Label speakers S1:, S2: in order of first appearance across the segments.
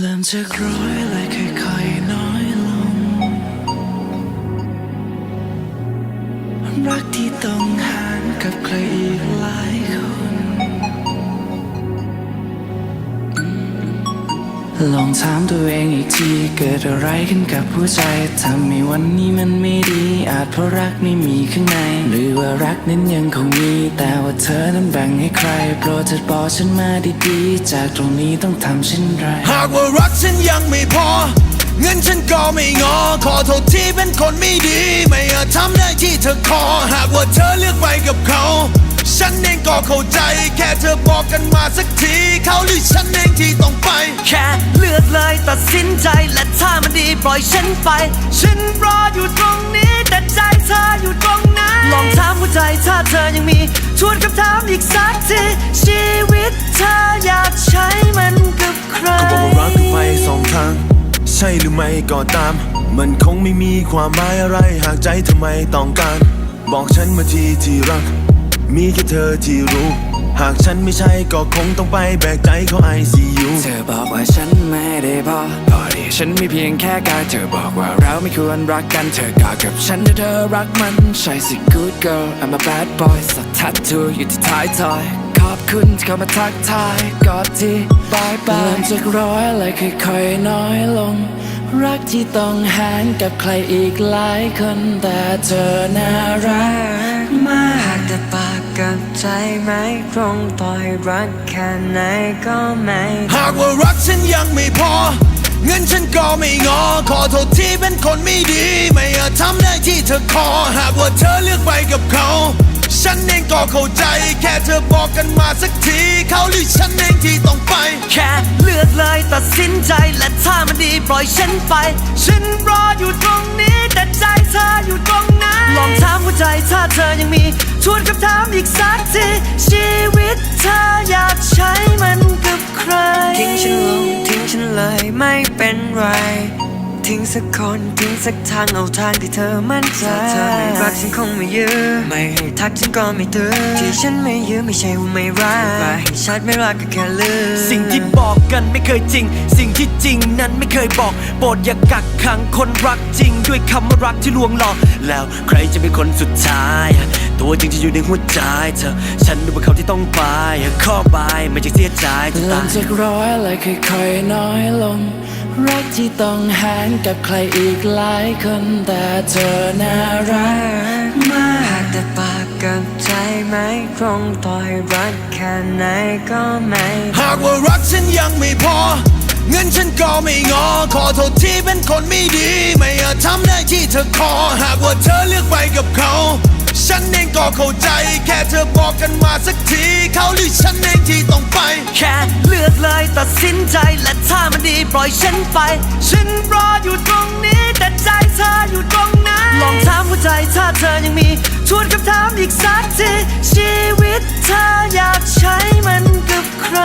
S1: เริ่มจะกร้อยเลยค่อย
S2: ๆน้อยลงรักที่ต้องห่างกับใครอีก ลองถามตัวเองอีกที เกิดอะไรขึ้นกับหัวใจทำให้วันนี้มันไม่ดี อาจเพราะรักไม่มีข้างใน หรือว่ารักนั้นยังคงมี แต่ว่าเธอนั้นแบ่งให้ใคร โปรดเถิดบอกฉันมาดีๆ จากตรงนี้ต้องทำเช่นไร
S3: หากว่ารักฉันยังไม่พอ เงินฉันก็ไม่งอ ขอโทษที่เป็นคนไม่ดี ไม่อาจทำได้ที่เธอขอ หากว่าเธอเลือกไปกับเขา ฉันเองก็เข้าใจ แค่เธอบอกกันมาสักที เขาหรือฉันเองที่ต้องไป
S4: แค่เลือกเลยตัดสินใจและถ้ามันดีปล่อยฉันไป ฉันรออยู่ตรงนี้ แต่ใจเธออยู่ตรงนั้นลองถามหัวใจถ้าเธอยังมีชวนคำถามอีกสักทีชีวิตเธออยากใช้มันกับใคร
S3: ช่หรือไม่ก็ตาม มันคงไม่มีความหมายอะไรหากใจทำไมต้องการ บอกฉันมาทีที่รัก มีแค่เธอที่รู้ หากฉันไม่ใช่ก็คงต้องไปแบกใจเขาไอซียู
S2: เธอบอกว่าฉันไม่ได้พอพอดีฉันมีเพียงแค่กายเธอบอกว่าเราไม่ควรรักกันเธอกอดกับฉันถ้าเธอรักมันใช่สิ good girl I'm a bad boy สักทัดทูอยู่ที่ท้ายทอยขอบคุณที่เข้ามาทักทายกอดที่บายบายเริ่มจากร้อยเลยค่อยๆน้อยลง รักที่ต้องหารกับใครอีกหลายคน แต่เธอน่ารักมาก
S5: หากแต่ปากกับใจไม่ตรงต่อยรักแค่ไหนก็ไม่
S3: หากว่ารักฉันยังไม่พอ เงินฉันก็ไม่งอ ขอโทษที่เป็นคนไม่ดี ไม่อาจทำได้ที่เธอขอ หากว่าเธอเลือกไปกับเขา ฉันเองก็เข้าใจ แค่เธอบอกกันมาสักที เขาหรือฉันเองที่ต้องไป
S6: แค่เลือกเลยตัดสินใจและถ้ามันดีปล่อยฉันไป ฉันรออยู่ตรงนี้แต่ใจเธออยู่ตรงนั้นลองถามหัวใจถ้าเธอยังมีชวนคำถามอีกสักทีชีวิตเธออยากใช้มันกับใคร
S5: ทิ้งฉันลงทิ้งฉันเลยไม่เป็นไร ทิ้งสักคนทิ้งสักทางเอาทางที่เธอมั่นใจถ้าเธอไม่รักฉันคงไม่ยื้อไม่ให้ทักฉันก็ไม่ตื้อที่ฉันไม่ยื้อไม่ใช่ว่าไม่รักว่าให้ชัดไม่รักก็แค่ลืม
S6: สิ่งที่บอกกันไม่เคยจริง สิ่งที่จริงนั้นไม่เคยบอกโปรดอย่ากักขังคนรักจริง ด้วยคำว่ารักที่ลวงหลอก แล้วใครจะเป็นคนสุดท้าย ตัวจริงจะอยู่ในหัวใจเธอ ฉันดูเป็นเขาที่ต้องไปข้อบายไม่ใช่เสียใจจะ
S2: เริ่
S6: ตามย
S2: จากร้อยเลยค่อยๆน้อยลง รักที่ต้องหารกับใครอีกหลายคน แต่เธอน่ารักมาก
S5: หากแต่ปากกับใจไม่ตรงต่อยรักแค่ไหนก็ไม่
S3: หากว่ารักฉันยังไม่พอ เงินฉันก็ไม่งอ ขอโทษที่เป็นคนไม่ดี ไม่อาจทำได้ที่เธอขอ หากว่าเธอเลือกไปกับเขา ฉันเองก็เข้าใจ แค่เธอบอกกันมาสักที เขาหรือฉันเองที่ต้องไป
S6: แค่เลือกเลยตัดสินใจและถ้ามันดีปล่อยฉันไป ฉันรออยู่ตรงนี้ แต่ใจเธออยู่ตรงนั้นลองถามหัวใจถ้าเธอยังมีชวนคำถามอีกสักทีชีวิตเธออยากใช้มันกับใคร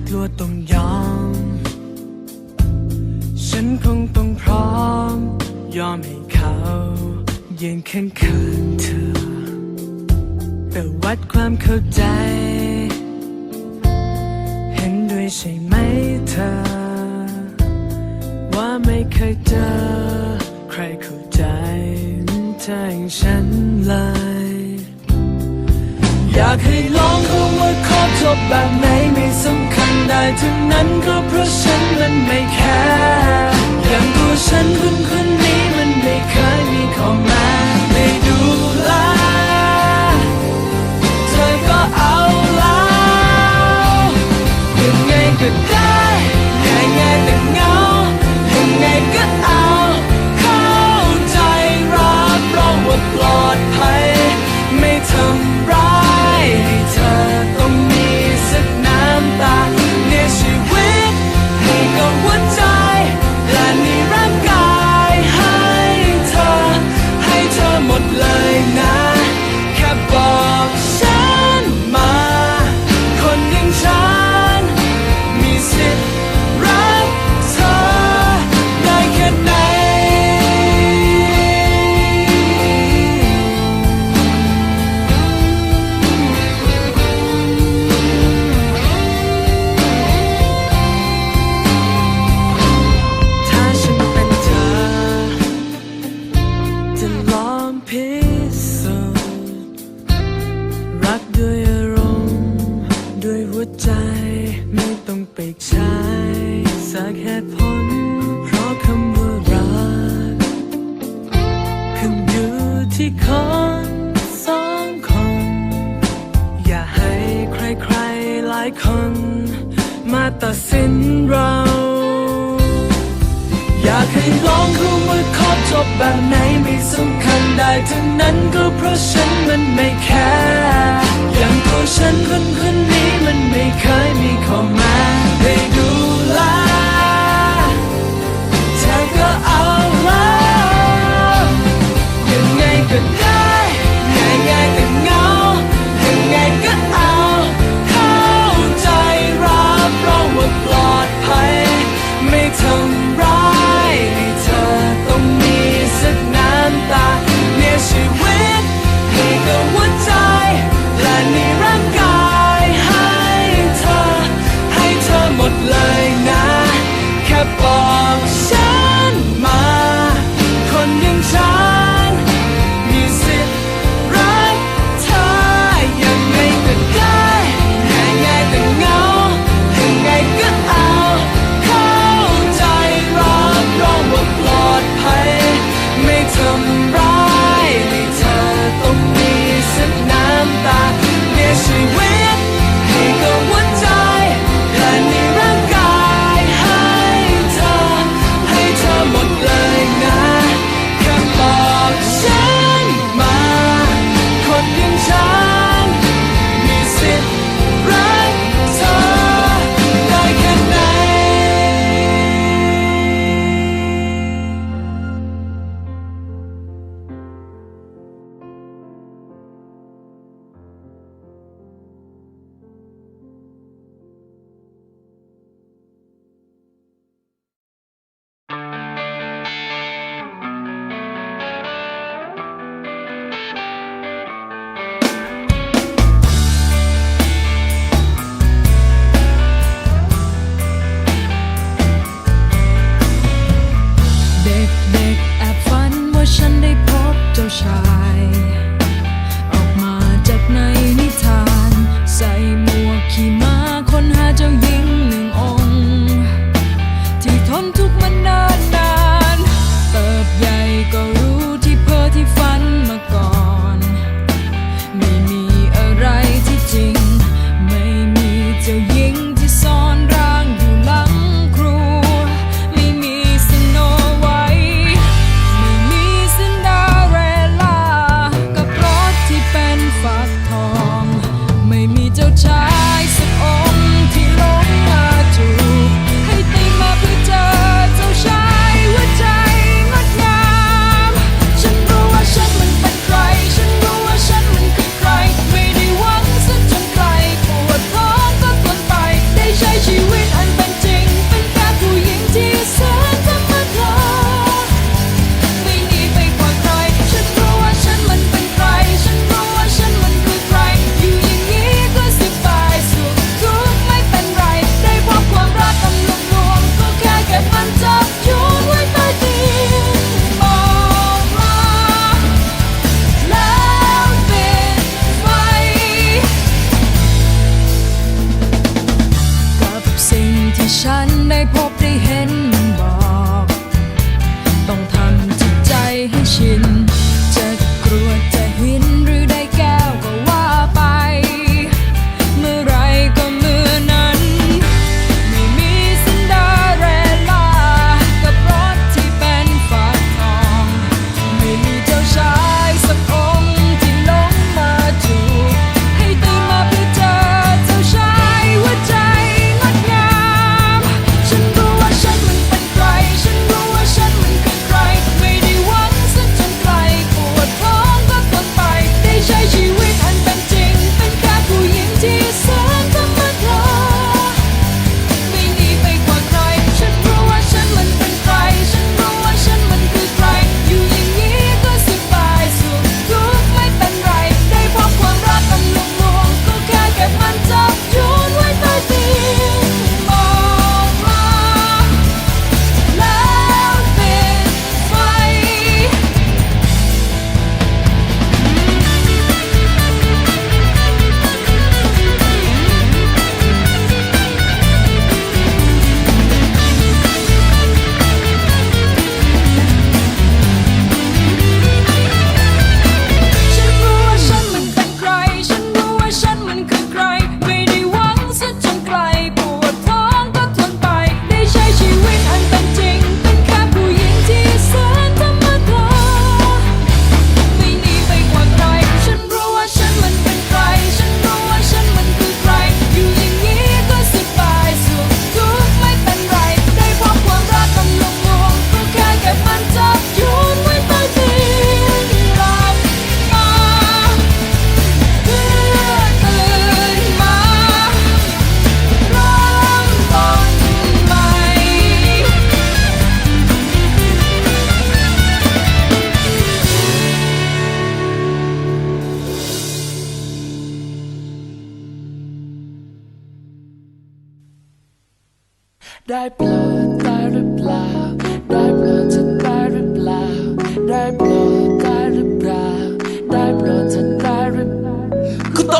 S6: า
S7: กลัวต้องยอม ฉันคงต้องพร้อม
S2: ยอมให้เขาเย็นข้างข้างเธอ
S8: แต่วัดความเข้าใจ เห็นด้วยใช่ไหมเธอ ว่าไม่เคยเจอ ใครเข้าใจใจฉันเลยอยากให้ลองรู้ว่าขอจบแบบไหนไม่สำคัญ ได้ทั้งนั้นก็เพราะฉันมันไม่แคร์อย่างตัวฉันคนคนนี้มันไม่เคยมีข้อแม้ไม่ดูแลเธอก็เอาแล้วยังไงก็ได้ยังไงแต่เงายังไงก็ ไม่ต้องไปใช้สักเหตุผล เพราะคำว่ารักขึ้นอยู่ที่คนสองคน อย่าให้ใครๆหลายคน มาตัดสินเรา ให้ลองเขาว่าขอจบแบบไหนไม่สำคัญได้ทั้งนั้นก็เพราะฉันมันไม่แคร์อย่างตัวฉันคนคนนี้มันไม่เคยมีข้อแม้ให้ดูแลเธอก็เอาแล้วยังไงก็ได้ง่ายง่ายๆแต่เงายังไงก็เอาเข้าใจรับรองว่าปลอดภัยไม่ทำ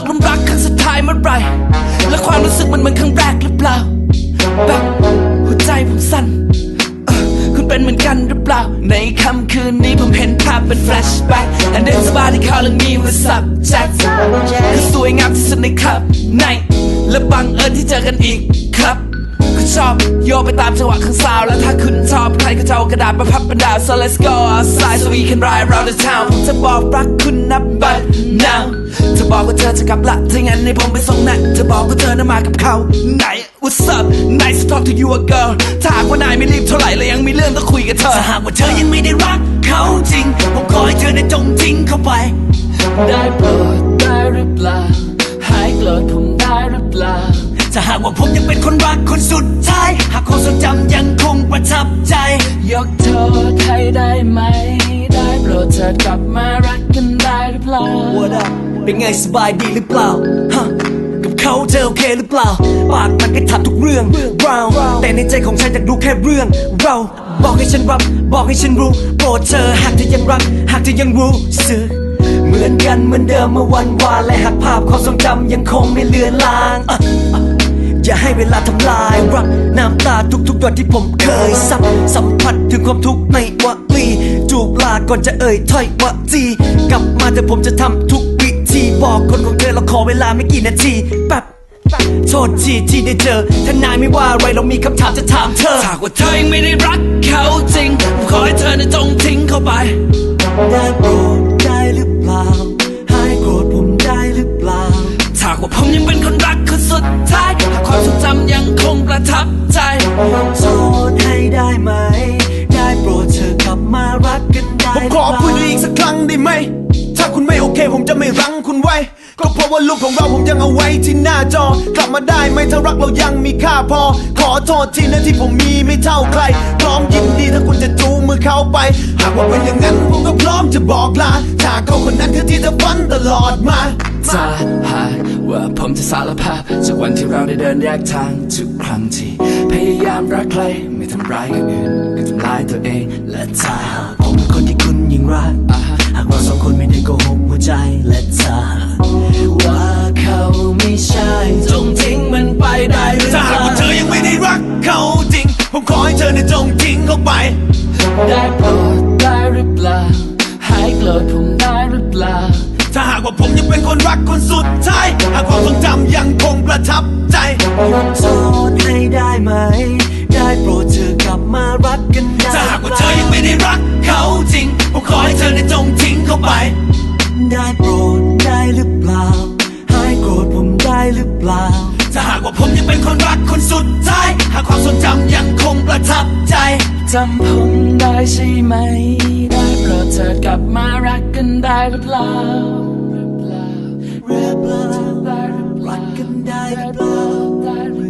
S8: กลุ
S2: มรักครั้งสุดท้ายเมื่อไหรและความรู้สึกมันเหมือนครั้งแรกหรือเปล่า แบบหัวใจผมสั่นเอ่อคุณเป็นเหมือนกันหรือเปล่า ในค่ำคืนนี้ผมเห็นภาพเป็น flashback and then somebody calling me with subject คือสวยงามที่สุดในครับ ใน และบังเอิญที่เจอกันอีกครับ คุณชอบโยกไปตามจังหวะข้างซาวแล้วถ้าคุณชอบใครก็จะเอากระดาษมาพับเป็นดาว so let's go outside so we can ride around the town ผมจะบอกรักคุณนับ but now เธอบอกว่าเธอจะกลับละถ้างั้นให้ผมไปส่งนะเธอบอกว่าเธอนั้นมากับเขาไหน what's up nice to talk to you a girl ถ้าหากว่านายไม่รีบเท่าไหร่และยังมีเรื่องต้องคุยกับเธอ
S4: ถ้าหากว่าเธอยังไม่ได้รักเขาจริง ผมขอให้เธอได้จงทิ้งเขาไป
S2: ได้โปรดได้หรือเปล่าหายโกรธผมได้หรือเปล่า
S4: ถ้าหากว่าผมยังเป็นคนรักคนสุดท้าย หากความทรงจำยังคงประทับใจ
S2: ยกโทษให้ได้ไหม ได้โปรดเธอกลับมารักกันได้หรือเปล่า
S4: What up เป็นไงสบายดีหรือเปล่าฮะกับเขาเธอโอเคหรือเปล่า ปากมันก็ถามทุกเรื่อง round แต่ในใจของฉันอยากรู้แค่เรื่อง เราบอกให้ฉันรับ บอกให้ฉันรู้โปรดเธอหากเธอยังรัก หากเธอยังรู้สึกเหมือนกันเหมือนเดิมเมื่อวันวานและหากภาพความทรงจำยังคงไม่เลือนลางอะอย่าให้เวลาทำลายรักน้ำตาทุกๆหยดที่ผมเคยซับสัมผัสถึงความทุกข์ในวลีจูบลาก่อนจะเอ่ยถ้อยวจีกลับมาแต่ผมจะทำทุก ทีบอกคนของเธอเราขอเวลาไม่กี่นาทีแป๊บโทษทีที่ได้เจอถ้านายไม่ว่าอะไรเรามีคำถามจะถามเธอ
S2: หากว่าเธอยังไม่ได้รักเขาจริงผมขอให้เธอนั้นจงทิ้งเขาไป ว้ที่ห
S4: น้า
S3: จอกลับมาได้ไหมถ้ารักเรายังมีค่าพอ ขอโทษทีนะที่ผมมีไม่เท่าใคร พร้อมยินดีถ้าคุณจะจูงมือเขาไป หากว่าเป็นอย่างนั้นผมก็พร้อมจะบอกลาถ้าเขาคนนั้นคือที่เธอฝันตลอดมา
S2: ถ้าหากว่าผมจะสารภาพจากวันที่เราได้เดินแยกทางทุกครั้งที่พยายามรักใครไม่ทำร้ายคนอื่นก็ทำร้ายตัวเองและถ้าหาก
S4: ผมเป็นคนที่คุณยิ่งรักหากเราสองคนไม่ได้โกหกหัวใจและถ้าว่าเขาไม่ ใช่
S2: จงทิ้งมันไปได้หรือ
S3: ถ้า
S2: เป
S3: หาก
S2: ล่า
S3: ว่าเธอยังไม่ได้รักเขาจริง ผมขอให้เธอได้จงทิ้งเขาไป
S2: ได้โปรดได้หรือเปล่าหายโกรธผมได้หรือเปล่า
S3: ถ้าหากว่าผมยังเป็นคนรักคนสุดท้าย หากความทรงจำยังคงประทับใจ
S4: โทษให้ได้ไหม ได้โปรดเธอกลับมารักกันได้
S3: ถ้าหากว่าเธอยังไม่ได้รักเขาจริง ผมขอให้เธอได้จงทิ้งเขาไป
S4: ได้โปรดได้หรือเปล่าหายโกร ธผมได้หรือเปล่า
S3: ถ้าหากว่าผมยังเป็นคนรักคนสุดท้าย หากความทรงจำยังคงประทับใจ
S2: จำผมได้ใช่ไหม ได้โปรดเธอกลับมารักกันได้หรือเปล่าหรือเปล่า
S4: หรือเปล่า
S2: ได้หรือเปล่า
S4: รักกันได้หรือเปล่า
S2: ได้หรือ